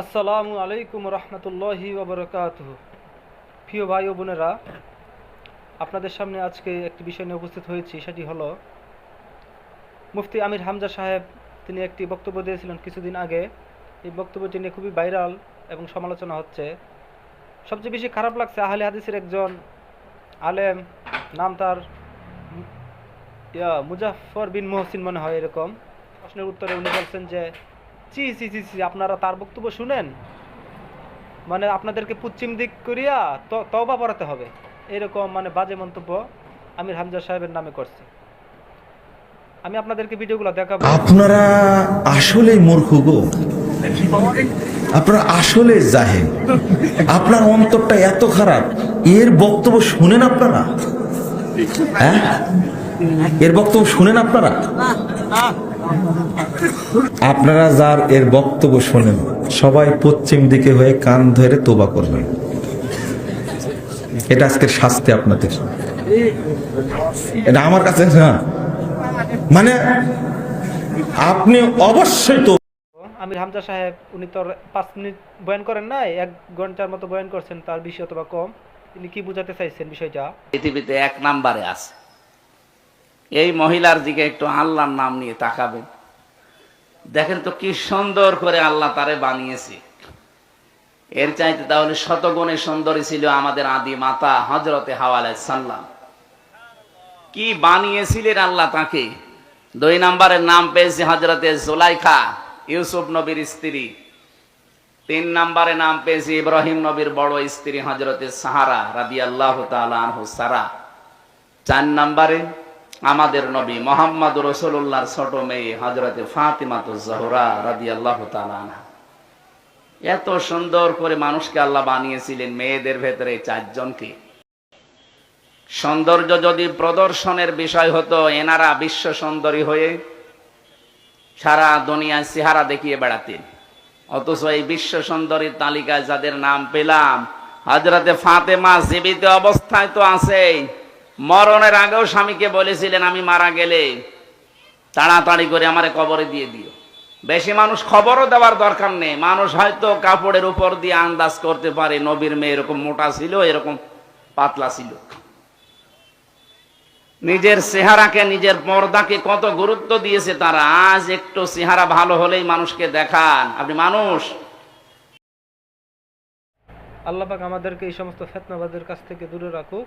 আসসালামু আলাইকুম রহমতুল্লাহি ওবরকাত প্রিয় ভাই ও বোনেরা, আপনাদের সামনে আজকে একটি বিষয় নিয়ে উপস্থিত হয়েছি, সেটি হলো, মুফতি আমির হামজা সাহেব, তিনি একটি বক্তব্য দিয়েছিলেন কিছুদিন আগে। এই বক্তব্যটি নিয়ে খুবই ভাইরাল এবং সমালোচনা হচ্ছে। সবচেয়ে বেশি খারাপ লাগছে আহলে হাদিসের একজন আলেম, নাম তার ইয়া মুজাফর বিন মোহসিন মনে হয় এরকম। প্রশ্নের উত্তরে উনি বলছেন যে চি চি চি চি আপনারা তার বক্তব্য শুনেন। মানে আপনাদেরকে পশ্চিম দিক করিয়া ত- তওবা পড়াতে হবে। এরকম মানে বাজে মন্তব্য আমির হামজা সাহেবের নামে করছে। আমি আপনাদেরকে ভিডিওগুলো দেখাবো। আপনারা আসলে মূর্খ গো। আপনারা আসলে জাহেল। আপনার অন্তরটা এত খারাপ এর বক্তব্য শুনেন আপনারা? হ্যাঁ? এর বক্তব্য শুনেন আপনারা? আপনারা যার এর বক্তব্য শোনেন সবাই পশ্চিম দিকে হয়ে কান ধরে তোবা করবেন। এটা আজকের শাস্তি আপনাদের। এটা আমার কাছে না। মানে আপনি অবশ্যই তো আমির হামজা সাহেব উনি তো পাঁচ মিনিট বয়ান করেন নাই এক ঘণ্টার মতো বয়ান করছেন তার বেশি অথবা কম। তিনি কি বুঝাতে চাইছেন বিষয়টা? পৃথিবীতে এক নাম্বারে আছে। এই মহিলার দিকে একটু আল্লাহর নাম নিয়ে তাকাবেন দেখেন তো কি সুন্দর করে আল্লাহ তারে বানিয়েছে। এর চাইতে তাহলে শতগুণে সুন্দরী ছিল আমাদের আদি মাতা হজরতে হাওয়ালাই সাল্লাম কি বানিয়েছিলেন আল্লাহ তাকে? দুই নাম্বারের নাম পেয়েছে হজরতে জোলাইখা, ইউসুফ নবীর স্ত্রী। তিন নম্বরে নাম পেয়েছি ইব্রাহিম নবীর বড় স্ত্রী হজরতে সাহারা রাদি আল্লাহ সারা। চার নম্বরে আমাদের নবী মোহাম্মদ রসুল্লাহর ছোট মেয়ে হজরতে ফাতিমাত জহরা রাদি আল্লাহ এত সুন্দর করে মানুষকে আল্লাহ বানিয়েছিলেন মেয়েদের ভেতরে চারজনকে। সৌন্দর্য যদি প্রদর্শনের বিষয় হতো, এনারা বিশ্ব সুন্দরী হয়ে সারা দুনিয়ায় চেহারা দেখিয়ে বেড়াতেন। অথচ এই বিশ্ব সুন্দরীর তালিকায় যাদের নাম পেলাম হজরতে ফাতেমা জীবিত অবস্থায় তো আছেই। মরণের আগেও স্বামীকে বলেছিলেন, আমি মারা গেলে তাড়াতাড়ি করে আমারে কবরে দিয়ে দিও। বেশি মানুষ খবরও দেওয়ার দরকার নেই। মানুষ হয়তো কাপড়ের উপর দিয়ে আন্দাজ করতে পারে, নবীর মেয়ে এরকম মোটা ছিল, এরকম পাতলা ছিল। নিজের চেহারাকে, নিজের পর্দাকে কত গুরুত্ব দিয়েছে তারা। আজ একটু চেহারা ভালো হলেই মানুষকে দেখান। আপনি মানুষ। আল্লাহ পাক আমাদেরকে এই সমস্ত ফেতনাবাদের কাছ থেকে দূরে রাখুক।